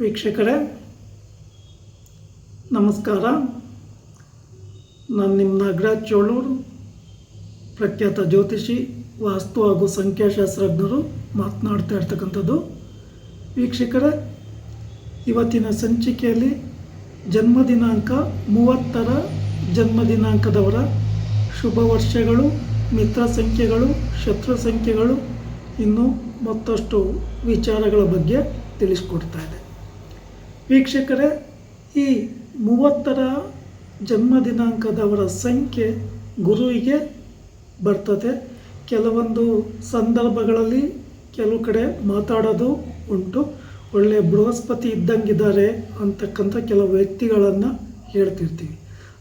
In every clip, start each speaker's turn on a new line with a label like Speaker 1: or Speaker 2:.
Speaker 1: ವೀಕ್ಷಕರೇ, ನಮಸ್ಕಾರ. ನಾನು ನಿಮ್ಮ ನಾಗರಾಜ್ ಚೋಳೂರು, ಪ್ರಖ್ಯಾತ ಜ್ಯೋತಿಷಿ, ವಾಸ್ತು ಹಾಗೂ ಸಂಖ್ಯಾಶಾಸ್ತ್ರಜ್ಞರು ಮಾತನಾಡ್ತಾ ಇರ್ತಕ್ಕಂಥದ್ದು. ವೀಕ್ಷಕರೇ, ಇವತ್ತಿನ ಸಂಚಿಕೆಯಲ್ಲಿ ಜನ್ಮ ದಿನಾಂಕ ಮೂವತ್ತರ ಜನ್ಮ ದಿನಾಂಕದವರ ಶುಭ ವರ್ಷಗಳು, ಮಿತ್ರ ಸಂಖ್ಯೆಗಳು, ಶತ್ರು ಸಂಖ್ಯೆಗಳು, ಇನ್ನೂ ಮತ್ತಷ್ಟು ವಿಚಾರಗಳ ಬಗ್ಗೆ ತಿಳಿಸ್ಕೊಡ್ತಾ ಇದೆ ವೀಕ್ಷಕರೇ, ಈ ಮೂವತ್ತರ ಜನ್ಮ ದಿನಾಂಕದವರ ಸಂಖ್ಯೆ ಗುರುವಿಗೆ ಬರ್ತದೆ. ಕೆಲವೊಂದು ಸಂದರ್ಭಗಳಲ್ಲಿ ಕೆಲವು ಕಡೆ ಮಾತಾಡೋದು ಉಂಟು. ಒಳ್ಳೆಯ ಬೃಹಸ್ಪತಿ ಇದ್ದಂಗಿದ್ದಾರೆ ಅಂತಕ್ಕಂಥ ಕೆಲವು ವ್ಯಕ್ತಿಗಳನ್ನು ಹೇಳ್ತಿರ್ತೀವಿ.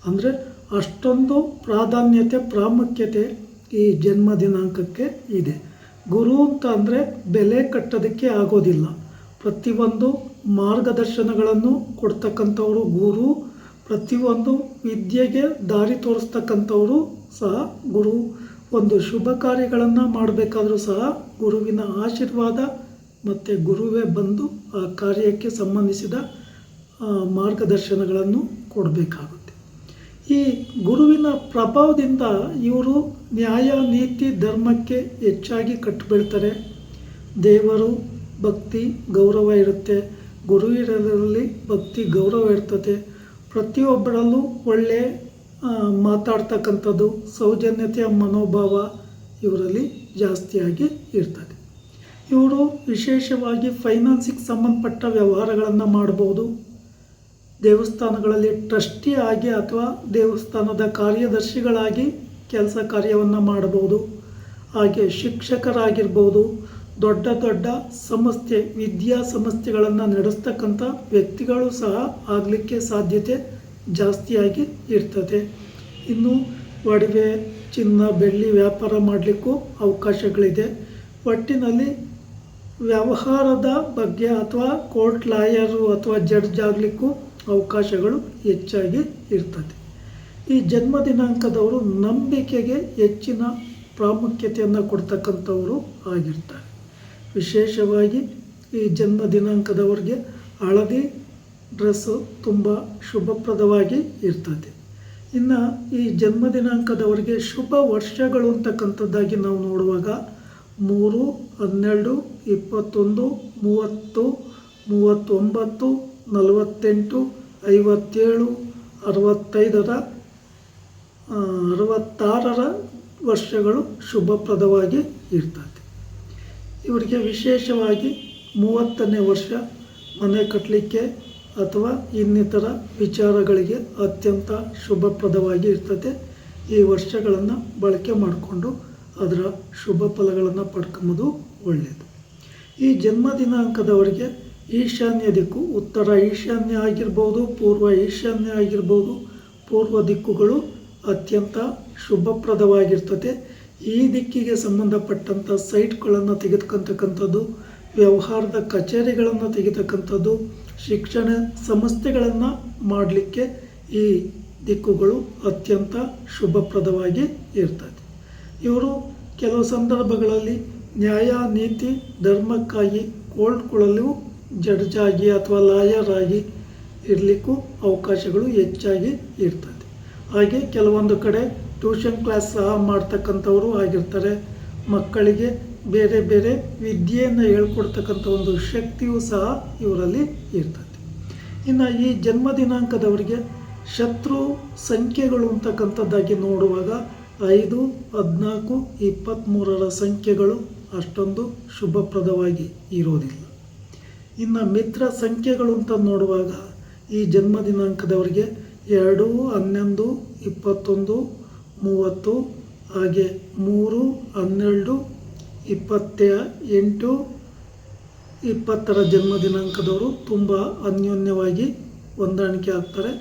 Speaker 1: ಅಂದರೆ ಅಷ್ಟೊಂದು ಪ್ರಾಧಾನ್ಯತೆ, ಪ್ರಾಮುಖ್ಯತೆ ಈ ಜನ್ಮ ದಿನಾಂಕಕ್ಕೆ ಇದೆ. ಗುರು ಅಂತ ಅಂದರೆ ಬೆಲೆ ಕಟ್ಟೋದಕ್ಕೆ ಆಗೋದಿಲ್ಲ. ಪ್ರತಿಯೊಂದು ಮಾರ್ಗದರ್ಶನಗಳನ್ನು ಕೊಡ್ತಕ್ಕಂಥವರು ಗುರು, ಪ್ರತಿಯೊಂದು ವಿದ್ಯೆಗೆ ದಾರಿ ತೋರಿಸ್ತಕ್ಕಂಥವರು ಸಹ ಗುರು. ಒಂದು ಶುಭ ಕಾರ್ಯಗಳನ್ನು ಮಾಡಬೇಕಾದರೂ ಸಹ ಗುರುವಿನ ಆಶೀರ್ವಾದ ಮತ್ತು ಗುರುವೇ ಬಂದು ಆ ಕಾರ್ಯಕ್ಕೆ ಸಂಬಂಧಿಸಿದ ಮಾರ್ಗದರ್ಶನಗಳನ್ನು ಕೊಡಬೇಕಾಗುತ್ತೆ. ಈ ಗುರುವಿನ ಪ್ರಭಾವದಿಂದ ಇವರು ನ್ಯಾಯ, ನೀತಿ, ಧರ್ಮಕ್ಕೆ ಹೆಚ್ಚಾಗಿ ಕಟ್ಟುಬೀಳ್ತಾರೆ ದೇವರು ಭಕ್ತಿ, ಗೌರವ ಇರುತ್ತೆ. ಗುರುವಿನಲ್ಲಿ ಭಕ್ತಿ, ಗೌರವ ಇರ್ತದೆ. ಪ್ರತಿಯೊಬ್ಬರಲ್ಲೂ ಒಳ್ಳೆ ಮಾತಾಡ್ತಕ್ಕಂಥದ್ದು, ಸೌಜನ್ಯತೆಯ ಮನೋಭಾವ ಇವರಲ್ಲಿ ಜಾಸ್ತಿಯಾಗಿ ಇರ್ತದೆ. ಇವರು ವಿಶೇಷವಾಗಿ ಫೈನಾನ್ಸಿಗೆ ಸಂಬಂಧಪಟ್ಟ ವ್ಯವಹಾರಗಳನ್ನು ಮಾಡ್ಬೋದು. ದೇವಸ್ಥಾನಗಳಲ್ಲಿ ಟ್ರಸ್ಟಿ ಆಗಿ ಅಥವಾ ದೇವಸ್ಥಾನದ ಕಾರ್ಯದರ್ಶಿಗಳಾಗಿ ಕೆಲಸ ಕಾರ್ಯವನ್ನು ಮಾಡಬಹುದು ಹಾಗೆ ಶಿಕ್ಷಕರಾಗಿರ್ಬೋದು ದೊಡ್ಡ ದೊಡ್ಡ ಸಂಸ್ಥೆ ವಿದ್ಯಾ ಸಂಸ್ಥೆಗಳನ್ನು ನಡೆಸ್ತಕ್ಕಂಥ ವ್ಯಕ್ತಿಗಳು ಸಹ ಆಗಲಿಕ್ಕೆ ಸಾಧ್ಯತೆ ಜಾಸ್ತಿಯಾಗಿ ಇರ್ತದೆ. ಇನ್ನು ಒಡವೆ, ಚಿನ್ನ, ಬೆಳ್ಳಿ ವ್ಯಾಪಾರ ಮಾಡಲಿಕ್ಕೂ ಅವಕಾಶಗಳಿದೆ. ಒಟ್ಟಿನಲ್ಲಿ ವ್ಯವಹಾರದ ಬಗ್ಗೆ ಅಥವಾ ಕೋರ್ಟ್ ಲಾಯರು ಅಥವಾ ಜಡ್ಜ್ ಆಗಲಿಕ್ಕೂ ಅವಕಾಶಗಳು ಹೆಚ್ಚಾಗಿ ಇರ್ತದೆ. ಈ ಜನ್ಮ ದಿನಾಂಕದವರು ನಂಬಿಕೆಗೆ ಹೆಚ್ಚಿನ ಪ್ರಾಮುಖ್ಯತೆಯನ್ನು ಕೊಡ್ತಕ್ಕಂಥವರು ಆಗಿರ್ತಾರೆ. ವಿಶೇಷವಾಗಿ ಈ ಜನ್ಮ ದಿನಾಂಕದವರಿಗೆ ಹಳದಿ ಡ್ರೆಸ್ಸು ತುಂಬ ಶುಭಪ್ರದವಾಗಿ ಇರ್ತದೆ. ಇನ್ನು ಈ ಜನ್ಮ ದಿನಾಂಕದವರಿಗೆ ಶುಭ ವರ್ಷಗಳು ಅಂತಕ್ಕಂಥದ್ದಾಗಿ ನಾವು ನೋಡುವಾಗ ಮೂರು, ಹನ್ನೆರಡು, ಇಪ್ಪತ್ತೊಂದು, ಮೂವತ್ತು, ಮೂವತ್ತೊಂಬತ್ತು, ನಲವತ್ತೆಂಟು, ಐವತ್ತೇಳು, ಅರವತ್ತೈದರ ಅರವತ್ತಾರರ ವರ್ಷಗಳು ಶುಭಪ್ರದವಾಗಿ ಇರ್ತದೆ. ಇವರಿಗೆ ವಿಶೇಷವಾಗಿ ಮೂವತ್ತನೇ ವರ್ಷ ಮನೆ ಕಟ್ಟಲಿಕ್ಕೆ ಅಥವಾ ಇನ್ನಿತರ ವಿಚಾರಗಳಿಗೆ ಅತ್ಯಂತ ಶುಭಪ್ರದವಾಗಿ ಇರ್ತದೆ. ಈ ವರ್ಷಗಳನ್ನು ಬಳಕೆ ಮಾಡಿಕೊಂಡು ಅದರ ಶುಭ ಫಲಗಳನ್ನು ಪಡ್ಕೊಂಬೋದು ಒಳ್ಳೆಯದು ಈ ಜನ್ಮ ದಿನಾಂಕದವರಿಗೆ ಈಶಾನ್ಯ ದಿಕ್ಕು, ಉತ್ತರ ಈಶಾನ್ಯ ಆಗಿರ್ಬೋದು, ಪೂರ್ವ ಈಶಾನ್ಯ ಆಗಿರ್ಬೋದು, ಪೂರ್ವ ದಿಕ್ಕುಗಳು ಅತ್ಯಂತ ಶುಭಪ್ರದವಾಗಿರ್ತದೆ. ಈ ದಿಕ್ಕಿಗೆ ಸಂಬಂಧಪಟ್ಟಂಥ ಸೈಟ್ಗಳನ್ನು ತೆಗೆದುಕೊಂತಕ್ಕಂಥದ್ದು, ವ್ಯವಹಾರದ ಕಚೇರಿಗಳನ್ನು ತೆಗೆತಕ್ಕಂಥದ್ದು ಶಿಕ್ಷಣ ಸಂಸ್ಥೆಗಳನ್ನು ಮಾಡಲಿಕ್ಕೆ ಈ ದಿಕ್ಕುಗಳು ಅತ್ಯಂತ ಶುಭಪ್ರದವಾಗಿ ಇರ್ತದೆ. ಇವರು ಕೆಲವು ಸಂದರ್ಭಗಳಲ್ಲಿ ನ್ಯಾಯ, ನೀತಿ, ಧರ್ಮಕ್ಕಾಗಿ ಕೋರ್ಟ್ಗಳಲ್ಲೂ ಜಡ್ಜ್ ಆಗಿ ಅಥವಾ ಲಾಯರ್ ಆಗಿ ಇರಲಿಕ್ಕೂ ಅವಕಾಶಗಳು ಹೆಚ್ಚಾಗಿ ಇರ್ತದೆ. ಹಾಗೆ ಕೆಲವೊಂದು ಕಡೆ ಟ್ಯೂಷನ್ ಕ್ಲಾಸ್ ಸಹ ಮಾಡ್ತಕ್ಕಂಥವರು ಆಗಿರ್ತಾರೆ. ಮಕ್ಕಳಿಗೆ ಬೇರೆ ಬೇರೆ ವಿದ್ಯೆಯನ್ನು ಹೇಳ್ಕೊಡ್ತಕ್ಕಂಥ ಒಂದು ಶಕ್ತಿಯೂ ಸಹ ಇವರಲ್ಲಿ ಇರ್ತದೆ. ಇನ್ನು ಈ ಜನ್ಮ ದಿನಾಂಕದವರಿಗೆ ಶತ್ರು ಸಂಖ್ಯೆಗಳು ಅಂತಕ್ಕಂಥದ್ದಾಗಿ ನೋಡುವಾಗ ಐದು, ಹದಿನಾಲ್ಕು ಇಪ್ಪತ್ತ್ಮೂರರ ಸಂಖ್ಯೆಗಳು ಅಷ್ಟೊಂದು ಶುಭಪ್ರದವಾಗಿ ಇರೋದಿಲ್ಲ. ಇನ್ನು ಮಿತ್ರ ಸಂಖ್ಯೆಗಳು ಅಂತ ನೋಡುವಾಗ ಈ ಜನ್ಮ ದಿನಾಂಕದವರಿಗೆ ಎರಡು, ಹನ್ನೊಂದು, ಇಪ್ಪತ್ತೊಂದು ಮೂವತ್ತು, ಹಾಗೆ ಮೂರು, ಹನ್ನೆರಡು, ಇಪ್ಪತ್ತ, ಎಂಟು, ಇಪ್ಪತ್ತರ ಜನ್ಮ ದಿನಾಂಕದವರು ತುಂಬ ಅನ್ಯೋನ್ಯವಾಗಿ ಹೊಂದಾಣಿಕೆ ಆಗ್ತಾರೆ.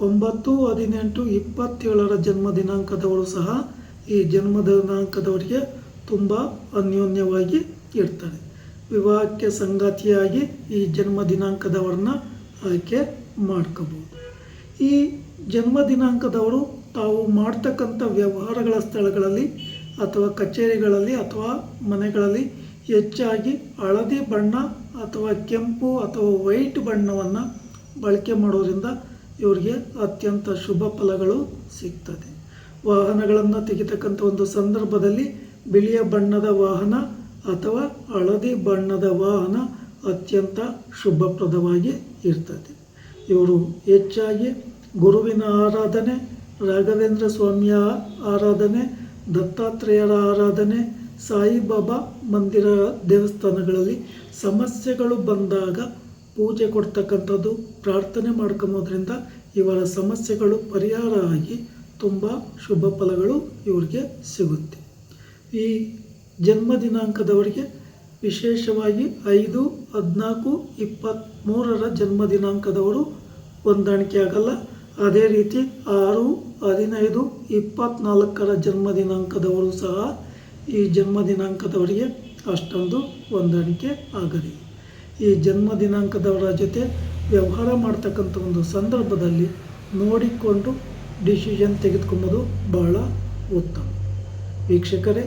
Speaker 1: ಒಂಬತ್ತು, ಹದಿನೆಂಟು, ಇಪ್ಪತ್ತೇಳರ ಜನ್ಮ ದಿನಾಂಕದವರು ಸಹ ಈ ಜನ್ಮ ದಿನಾಂಕದವರಿಗೆ ತುಂಬ ಅನ್ಯೋನ್ಯವಾಗಿ ಇರ್ತಾರೆ. ವಿವಾಹಕ್ಕೆ ಸಂಗಾತಿಯಾಗಿ ಈ ಜನ್ಮ ದಿನಾಂಕದವ್ರನ್ನ ಆಯ್ಕೆ ಮಾಡ್ಕೋಬೋದು ಈ ಜನ್ಮ ದಿನಾಂಕದವರು ತಾವು ಮಾಡ್ತಕ್ಕಂಥ ವ್ಯವಹಾರಗಳ ಸ್ಥಳಗಳಲ್ಲಿ ಅಥವಾ ಕಚೇರಿಗಳಲ್ಲಿ ಅಥವಾ ಮನೆಗಳಲ್ಲಿ ಹೆಚ್ಚಾಗಿ ಹಳದಿ ಬಣ್ಣ ಅಥವಾ ಕೆಂಪು ಅಥವಾ ವೈಟ್ ಬಣ್ಣವನ್ನು ಬಳಕೆ ಮಾಡೋದ್ರಿಂದ ಇವರಿಗೆ ಅತ್ಯಂತ ಶುಭ ಫಲಗಳು ಸಿಗ್ತದೆ. ವಾಹನಗಳನ್ನು ತೆಗಿತಕ್ಕಂಥ ಒಂದು ಸಂದರ್ಭದಲ್ಲಿ ಬಿಳಿಯ ಬಣ್ಣದ ವಾಹನ ಅಥವಾ ಹಳದಿ ಬಣ್ಣದ ವಾಹನ ಅತ್ಯಂತ ಶುಭಪ್ರದವಾಗಿ ಇರ್ತದೆ. ಇವರು ಹೆಚ್ಚಾಗಿ ಗುರುವಿನ ಆರಾಧನೆ ರಾಘವೇಂದ್ರ ಸ್ವಾಮಿಯ ಆರಾಧನೆ, ದತ್ತಾತ್ರೇಯರ ಆರಾಧನೆ, ಸಾಯಿಬಾಬಾ ಮಂದಿರ ದೇವಸ್ಥಾನಗಳಲ್ಲಿ ಸಮಸ್ಯೆಗಳು ಬಂದಾಗ ಪೂಜೆ ಕೊಡ್ತಕ್ಕಂಥದ್ದು ಪ್ರಾರ್ಥನೆ ಮಾಡ್ಕೊಂಬೋದ್ರಿಂದ ಇವರ ಸಮಸ್ಯೆಗಳು ಪರಿಹಾರ ಆಗಿ ತುಂಬ ಶುಭ ಫಲಗಳು ಇವರಿಗೆ ಸಿಗುತ್ತೆ. ಈ ಜನ್ಮ ದಿನಾಂಕದವರಿಗೆ ವಿಶೇಷವಾಗಿ ಐದು, ಹದಿನಾಲ್ಕು ಇಪ್ಪತ್ತ್ಮೂರರ ಜನ್ಮ ದಿನಾಂಕದವರು ಹೊಂದಾಣಿಕೆ ಆಗಲ್ಲ. ಅದೇ ರೀತಿ ಆರು, ಹದಿನೈದು ಇಪ್ಪತ್ತ್ನಾಲ್ಕರ ಜನ್ಮ ದಿನಾಂಕದವರು ಸಹ ಈ ಜನ್ಮ ದಿನಾಂಕದವರಿಗೆ ಅಷ್ಟೊಂದು ಹೊಂದಾಣಿಕೆ ಆಗಲಿ. ಈ ಜನ್ಮ ದಿನಾಂಕದವರ ಜೊತೆ ವ್ಯವಹಾರ ಮಾಡ್ತಕ್ಕಂಥ ಒಂದು ಸಂದರ್ಭದಲ್ಲಿ ನೋಡಿಕೊಂಡು ಡಿಸಿಷನ್ ತೆಗೆದುಕೊಂಬೋದು ಬಹಳ ಉತ್ತಮ. ವೀಕ್ಷಕರೇ,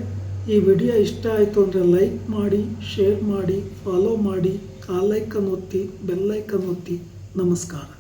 Speaker 1: ಈ ವಿಡಿಯೋ ಇಷ್ಟ ಆಯಿತು ಅಂದರೆ ಲೈಕ್ ಮಾಡಿ, ಶೇರ್ ಮಾಡಿ, ಫಾಲೋ ಮಾಡಿ ಕಾಲೈಕನ್ ಒತ್ತಿ ಬೆಲ್ಲೈಕನ್ ಒತ್ತಿ. ನಮಸ್ಕಾರ.